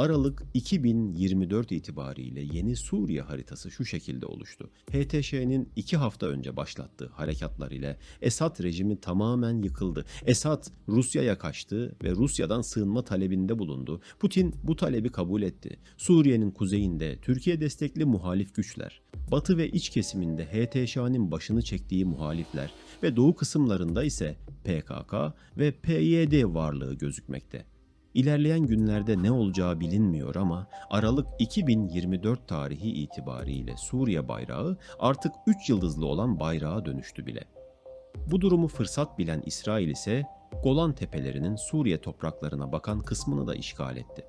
Aralık 2024 itibariyle yeni Suriye haritası şu şekilde oluştu. HTŞ'nin iki hafta önce başlattığı harekatlar ile Esad rejimi tamamen yıkıldı. Esad Rusya'ya kaçtı ve Rusya'dan sığınma talebinde bulundu. Putin bu talebi kabul etti. Suriye'nin kuzeyinde Türkiye destekli muhalif güçler, batı ve iç kesiminde HTŞ'nin başını çektiği muhalifler ve doğu kısımlarında ise PKK ve PYD varlığı gözükmekte. İlerleyen günlerde ne olacağı bilinmiyor ama Aralık 2024 tarihi itibariyle Suriye bayrağı artık 3 yıldızlı olan bayrağa dönüştü bile. Bu durumu fırsat bilen İsrail ise Golan Tepelerinin Suriye topraklarına bakan kısmını da işgal etti.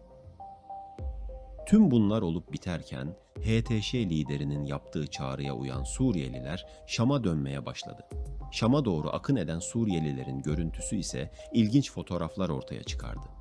Tüm bunlar olup biterken HTŞ liderinin yaptığı çağrıya uyan Suriyeliler Şam'a dönmeye başladı. Şam'a doğru akın eden Suriyelilerin görüntüsü ise ilginç fotoğraflar ortaya çıkardı.